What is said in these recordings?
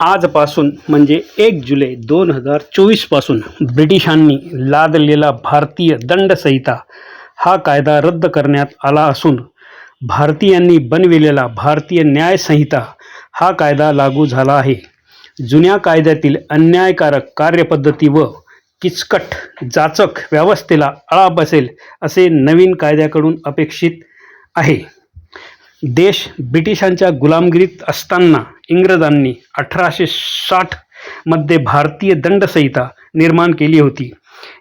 आजपासून म्हणजे एक जुलै दोन हजार चोवीसपासून ब्रिटिशांनी लादलेला भारतीय दंडसंहिता हा कायदा रद्द करण्यात आला असून भारतीयांनी बनविलेला भारतीय न्यायसंहिता हा कायदा लागू झाला आहे. जुन्या कायद्यातील अन्यायकारक कार्यपद्धती व किचकट जाचक व्यवस्थेला आळा बसेल असे नवीन कायद्याकडून अपेक्षित आहे. देश ब्रिटिशांच्या गुलामगिरीत असताना इंग्रजांनी अठराशे साठमध्ये भारतीय दंडसंहिता निर्माण केली होती.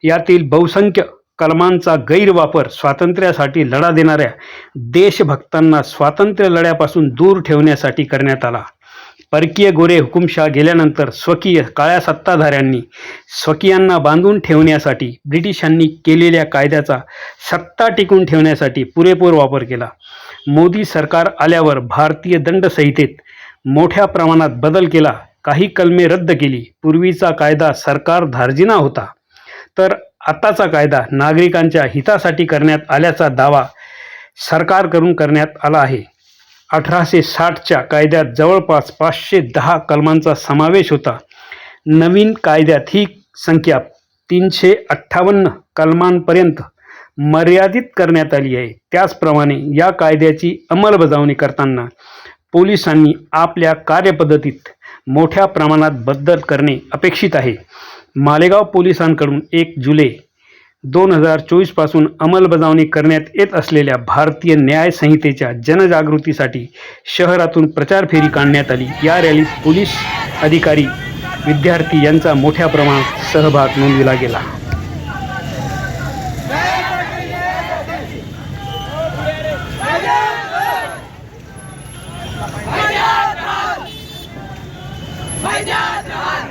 यातील बहुसंख्य कलमांचा गैरवापर स्वातंत्र्यासाठी लढा देणाऱ्या देशभक्तांना स्वातंत्र्य लढ्यापासून दूर ठेवण्यासाठी करण्यात आला. परकीय गोरे हुकुमशहा गेल्यानंतर स्वकीय काळ्या सत्ताधाऱ्यांनी स्वकीयांना बांधून ठेवण्यासाठी ब्रिटिशांनी केलेल्या कायद्याचा सत्ता टिकून ठेवण्यासाठी पुरेपूर वापर केला. मोदी सरकार आल्यावर भारतीय दंडसंहितेत मोठ्या प्रमाणात बदल केला काही कलमे रद्द केली. पूर्वीचा कायदा सरकार धार्जिना होता. तर आत्ताचा कायदा नागरिकांच्या हितासाठी करण्यात आल्याचा दावा सरकारकडून करण्यात आला आहे. अठराशे साठच्या कायद्यात जवळपास पाचशे दहा कलमांचा समावेश होता. नवीन कायद्यात ही संख्या तीनशे अठ्ठावन्न कलमांपर्यंत मर्यादित करण्यात आली आहे. त्याचप्रमाणे या कायद्याची अंमलबजावणी करताना पोलिसांनी आपल्या कार्यपद्धतीत मोठ्या प्रमाणात बदल करणे अपेक्षित आहे. मालेगाव पोलिसांकडून एक जुलै दोन हजार चोवीसपासून अंमलबजावणी करण्यात येत असलेल्या भारतीय न्याय संहितेच्या जनजागृतीसाठी शहरातून प्रचार फेरी काढण्यात आली. या रॅलीत पोलीस अधिकारी विद्यार्थी यांचा मोठ्या प्रमाणात सहभाग नोंदविला गेला. વૈદ્યાત રાજ વૈદ્યાત રાજ